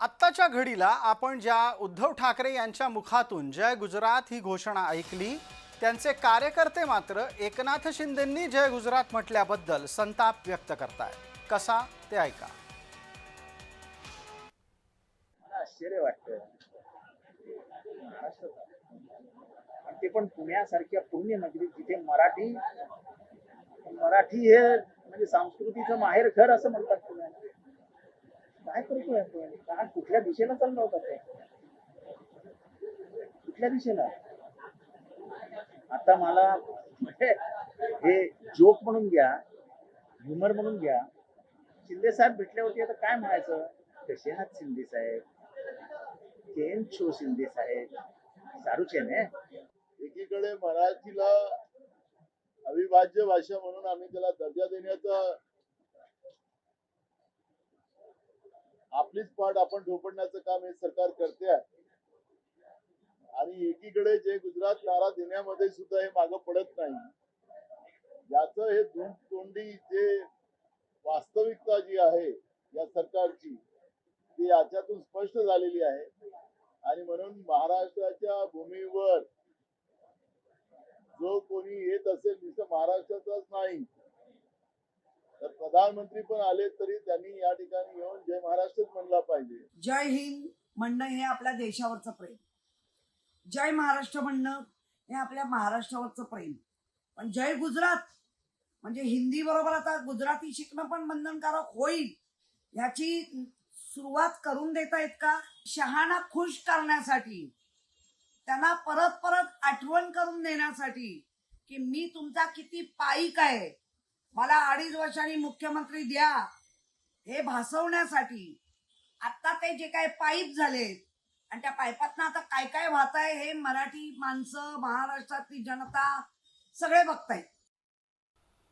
आत्ताच्या घडीला आपण ज्या उद्धव ठाकरे यांच्या मुखातून जय गुजरात ही घोषणा ऐकली त्यांचे कार्यकर्ते मात्र एकनाथ शिंदेंनी जय गुजरात म्हटल्याबद्दल संताप व्यक्त करताय कसा? ते ऐका. आश्चर्य वाटतं ते पण पुण्यासारख्या पुण्य नगरीत जिथे मराठी मराठी हे म्हणजे संस्कृतीचं माहेर घर असं म्हणतात काय करतोय आपण का कुठल्या दिशेला चालला होता ते? कुठल्या दिशेला? आता मला हे जोक म्हणून घ्या ह्युमर म्हणून घ्या. शिंदे साहेब भेटले होते आता काय म्हणायचं? कसे आहात शिंदे साहेब? केम छो शिंदे साहेब? सारू आहे ने? एकीकडे मराठीला अविभाज्य भाषा म्हणून आम्ही त्याला दर्जा देण्याचा आपलीच पाठ आपण झोपडण्याचं काम हे सरकार करते आहे. आणि एकीकडे जे गुजरात नारा देण्यामध्ये सुद्धा हे मागं पडत नाही. याच हे दोन तोंडी जे वास्तविकता जी आहे या सरकारची ती याच्यातून स्पष्ट झालेली आहे. आणि म्हणून महाराष्ट्राच्या भूमीवर जो कोणी येत असेल तिथं महाराष्ट्राचाच नाही प्रधानमंत्री पण आले तरी त्यांनी या ठिकाणी येऊन जय महाराष्ट्रच म्हणला पाहिजे. जय हिंद म्हणणं हे आपल्या देशावरचं प्रेम. जय महाराष्ट्र म्हणणं हे आपल्या महाराष्ट्रावरचं प्रेम. पण जय गुजरात म्हणजे हिंदी बरोबर आता गुजराती शिकणं पण बंधनकारक होईल याची सुरुवात करून देता येत का? शहाणा खुश करण्यासाठी त्यांना परत परत आठवण करून देण्यासाठी की मी तुमचा किती पाईक आहे. मला अडीच वर्षांनी मुख्यमंत्री द्या. हे भासवण्यासाठी. आता ते जे काय पाईप झालेत आणि त्या पाईपातनं आता काय काय वाहत आहे हे मराठी माणसं महाराष्ट्रातली जनता सगळे बघतायत.